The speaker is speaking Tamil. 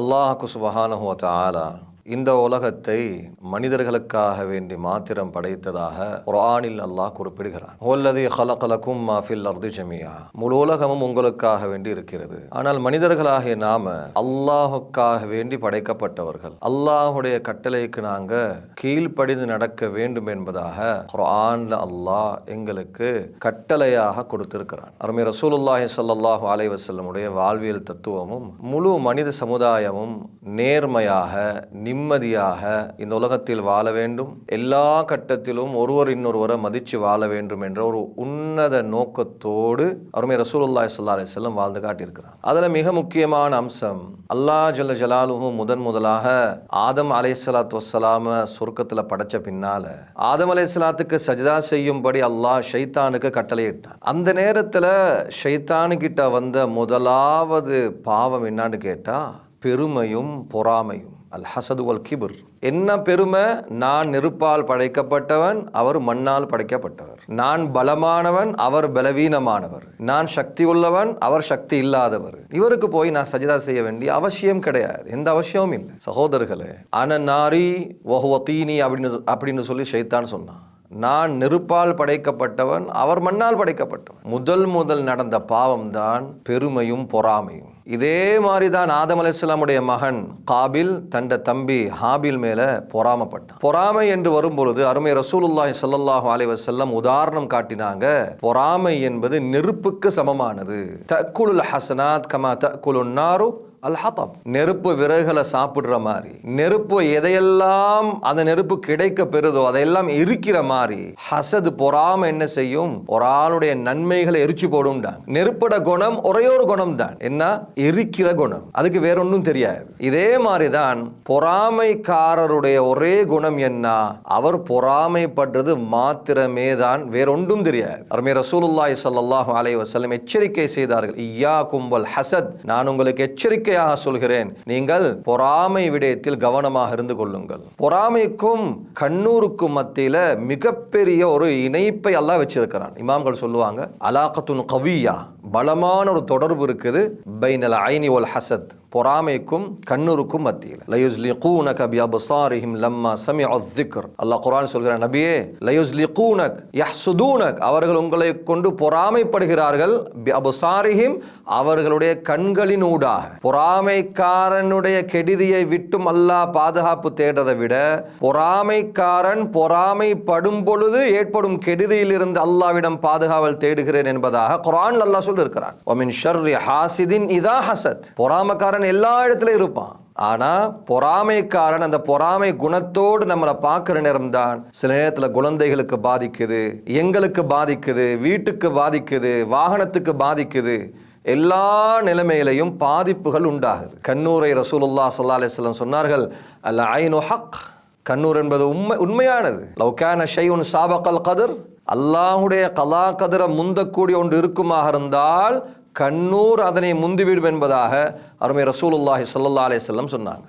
اللہ کو سبحانہ و تعالی இந்த உலகத்தை மனிதர்களுக்காக வேண்டி மாத்திரம் படைத்ததாக குரானில் அல்லாஹ் குறிப்பிடுகிறான். "ஹுவல்லதீ ஹலகலக்கும் முழு உலகமும் உங்களுக்காக வேண்டி இருக்கிறது. ஆனால் மனிதர்களாகிய நாம அல்லாஹுக்காக வேண்டி படைக்கப்பட்டவர்கள். அல்லாஹுடைய கட்டளைக்கு நாங்க கீழ்ப்படிந்து நடக்க வேண்டும் என்பதாக குரான்ல அல்லாஹ் எங்களுக்கு கட்டளையாக கொடுத்திருக்கிறான். அருமை ரசூலுல்லாஹி ஸல்லல்லாஹு அலைவசல்லமுடைய வாழ்வியல் தத்துவமும் முழு மனித சமுதாயமும் நேர்மையாக நிம்மதியாக இந்த உலகத்தில் வாழ வேண்டும். எல்லா கட்டத்திலும் ஒருவர் இன்னொருவரை மதித்து வாழ வேண்டும் என்ற ஒரு உன்னத நோக்கத்தோடு அருமை ரசூலுல்லாய் சல்லா அலைஹி வஸல்லம் வாழ்ந்து காட்டியிருக்கிறார். அதில் மிக முக்கியமான அம்சம் அல்லாஹ் ஜல்ல ஜலாலுஹு முதன் முதலாக ஆதம் அலைஸ்ஸலாத்து வசலாம சொர்க்கத்தில் படைச்ச பின்னால ஆதம் அலைஹிஸ்ஸலாத்துக்கு சஜதா செய்யும்படி அல்லாஹ் ஷைத்தானுக்கு கட்டளையிட்டான் அந்த நேரத்தில் ஷைத்தானுக்கிட்ட வந்த முதலாவது பாவம் என்னான்னு கேட்டால் பெருமையும் பொறாமையும். அல் ஹசது அல் கிபுர் என்ன பெருமை? நான் நெருப்பால் படைக்கப்பட்டவன் அவர் மண்ணால் படைக்கப்பட்டவர். நான் பலமானவன் அவர் பலவீனமானவர். நான் சக்தி உள்ளவன் அவர் சக்தி இல்லாதவர். இவருக்கு போய் நான் சஜிதா செய்ய வேண்டிய அவசியம் கிடையாது. எந்த அவசியமும் இல்லை. சகோதரர்களே அன நாரி ஒஹுவ தீனி அப்படின்னு அப்படின்னு சொல்லி ஷைத்தான் சொன்னான். நான் நெருப்பால் படைக்கப்பட்டவன் அவர் மண்ணால் படைக்கப்பட்டவன். முதல் முதல் நடந்த பாவம்தான் பெருமையும் பொறாமையும். இதே மாதிரி தான் ஆதம் அலிஸ்லாமுடைய மகன் காபில் தண்ட தம்பி ஹாபில் மேல பொறாமப்பட்டான். பொறாமை என்று வரும்பொழுது அருமை ரசூலுல்லாஹி சல்லாஹு அலைஹி செல்லம் உதாரணம் காட்டினாங்க. பொறாமை என்பது நெருப்புக்கு சமமானது. தக்குலுல் ஹசனாத் கமா தக்குலுன் நாரு அல் ஹதப் நெருப்பு விறகுகளை சாப்பிடுற மாதிரி. நெருப்பு எதையெல்லாம் அந்த நெருப்பு கிடைக்க பெறுதோ அதையெல்லாம் இருக்கிற மாதிரி. ஹசது பொறாம என்ன செய்யும்? ஒரு ஆளுடைய நன்மைகளை எரிச்சு போடும்டான் நெருப்பட குணம் ஒரே ஒரு குணம் தான். என்ன? எரிக்கிற குணம். அதுக்கு வேற ஒன்றும் தெரியாது. இதே மாதிரி தான் பொறாமைக்காரருடைய ஒரே குணம் என்ன? அவர் பொறாமைப்படுறது மாத்திரமே தான். வேற ஒன்றும் தெரியாது. அருமை ரசூலுல்லாய் சல்லாஹூ அலைஹி எச்சரிக்கை செய்தார்கள். ஐயா கும்பல் ஹசத். நான் உங்களுக்கு எச்சரிக்கை எச்சரிக்கையாக சொல்கிறேன். நீங்கள் பொறாமை விடயத்தில் கவனமாக இருந்து கொள்ளுங்கள். பொறாமைக்கும் கண்ணூருக்கும் மத்தியில மிகப்பெரிய ஒரு இணைப்பை எல்லாம் வச்சிருக்கிறான். இமாம்கள் சொல்லுவாங்க அலாக்கத்துன் கவியா. பலமான ஒரு தொடர்பு இருக்குது பைனல் ஐனி ஒல் ஹசத் பொறாமைக்கும் கண்ணூருக்கும் மத்தியில். லயுஸ்லி கூனக் அபி அபுசாரிஹிம் லம்மா சமி அத்திக்ர் அல்லாஹ் குரான் சொல்கிற நபியே லயுஸ்லி கூனக் யஹ்சுதூனக் அவர்கள் உங்களை கொண்டு பொறாமைப்படுகிறார்கள். பி அபுசாரிஹிம் அவர்களுடைய கண்களினூடாக. பொறாமைக்காரனுடைய கெடுதியை விட்டும் அல்லாஹ் பாதுகாப்பு தேடுறதை விட பொறாமைக்காரன் பொறாமைப்படும் பொழுது ஏற்படும் கெடுதியிலிருந்து அல்லாவிடம் பாதுகாவல் தேடுகிறேன் என்பதாக குரான் அல்லாஹ் சொல்ற சொல்லியிருக்கிறான் ஒமின் ஷர்ரி ஹாசிதின் இதா ஹசத் பொறாமக்காரன் எல்லா இடத்துலயும் இருப்பான். ஆனா பொறாமைக்காரன் அந்த பொறாமை குணத்தோடு நம்மளை பார்க்குற நேரம் தான் சில நேரத்தில் குழந்தைகளுக்கு பாதிக்குது எங்களுக்கு பாதிக்குது வீட்டுக்கு பாதிக்குது வாகனத்துக்கு பாதிக்குது. எல்லா நிலைமையிலையும் பாதிப்புகள் உண்டாகுது. கண்ணூரை ரசூலுல்லா சல்லா அலிஸ்லம் சொன்னார்கள் அல்ல ஐனு ஹக். கண்ணூர் என்பது உண்மை உண்மையானது. லவ்கான ஷையுன் சாபக்கல் கதிர். அல்லாஹுடைய கலா கதிரை முந்தக்கூடிய ஒன்று இருக்குமாக இருந்தால் கண்ணூர் அதனை முந்திவிடும் என்பதாக அருமை ரசூலுல்லாஹி சொல்லல்லா அலே செல்லம் சொன்னாங்க.